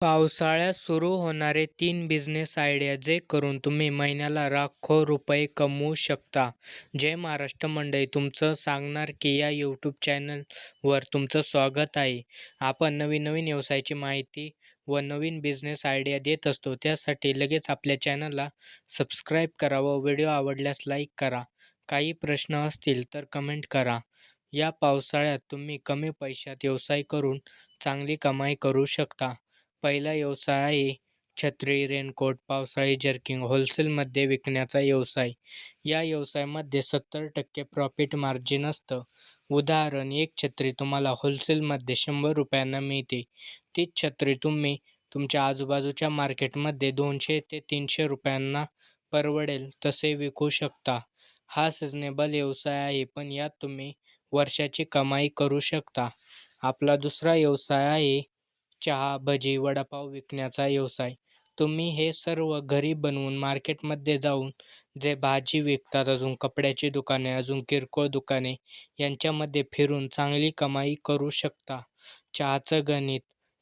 पावसाळ्यात सुरू होणारे तीन बिझनेस आयडिया जे करून तुम्ही महिन्याला लाखो रुपये कमवू शकता. जय महाराष्ट्र मंडळी, तुमचं सांगणार की या यूट्यूब चॅनलवर तुमचं स्वागत आहे. आपण नवीन नवीन व्यवसायाची माहिती व नवीन बिझनेस आयडिया देत असतो. त्यासाठी लगेच आपल्या चॅनलला सबस्क्राईब करा व व्हिडिओ आवडल्यास लाईक करा. काही प्रश्न असतील तर कमेंट करा. या पावसाळ्यात तुम्ही कमी पैशात व्यवसाय करून चांगली कमाई करू शकता. पहिला व्यवसाय आहे छत्री, रेनकोट, पावसाळी जर्किंग होलसेलमध्ये विकण्याचा व्यवसाय. या व्यवसायामध्ये सत्तर टक्के प्रॉफिट मार्जिन असतं. उदाहरण एक छत्री तुम्हाला होलसेलमध्ये शंभर रुपयांना मिळते. तीच छत्री तुम्ही तुमच्या आजूबाजूच्या मार्केटमध्ये दोनशे ते तीनशे रुपयांना परवडेल तसे विकू शकता. हा सिजनेबल व्यवसाय आहे पण यात तुम्ही वर्षाची कमाई करू शकता. आपला दुसरा व्यवसाय आहे चहा, भजी, वडापाव विकण्याचा व्यवसाय. तुम्ही हे सर्व घरी बनवून मार्केटमध्ये जाऊन जे भाजी विकतात अजून कपड्याची दुकाने, अजून किरकोळ दुकाने यांच्यामध्ये फिरून चांगली कमाई करू शकता. चहाचं गणित.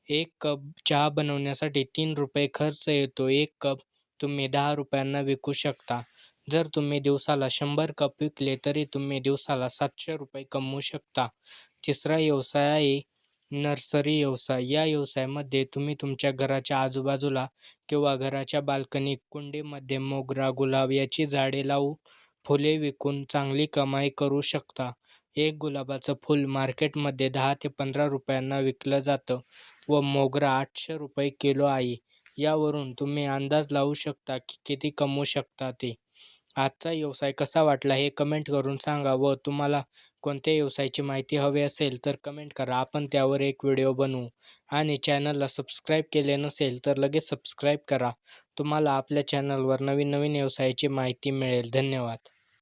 एक कप चहा बनवण्यासाठी तीन रुपये खर्च येतो. एक कप तुम्ही दहा रुपयांना विकू शकता. जर तुम्ही दिवसाला शंभर कप विकले तरी तुम्ही दिवसाला सातशे रुपये कमवू शकता. तिसरा व्यवसाय आहे नर्सरी व्यवसाय. या व्यवसायामध्ये तुम्ही तुमच्या घराच्या आजूबाजूला किंवा घराच्या बाल्कनीत कुंडीमध्ये मोगरा, गुलाब याची झाडे लावून फुले विकून चांगली कमाई करू शकता. एक गुलाबाचं फूल मार्केटमध्ये दहा ते पंधरा रुपयांना विकलं जातं व मोगरा आठशे रुपये किलो आहे. यावरून तुम्ही अंदाज लावू शकता की किती कमवू शकता ते. आजचा व्यवसाय कसा वाटला हे कमेंट करून सांगा व तुम्हाला कोणत्या व्यवसायाची माहिती हवी असेल तर कमेंट करा. आपण त्यावर एक व्हिडिओ बनवू. आणि चॅनलला सबस्क्राईब केले नसेल तर लगेच सबस्क्राईब करा. तुम्हाला आपल्या चॅनलवर नवीन नवीन व्यवसायाची माहिती मिळेल. धन्यवाद.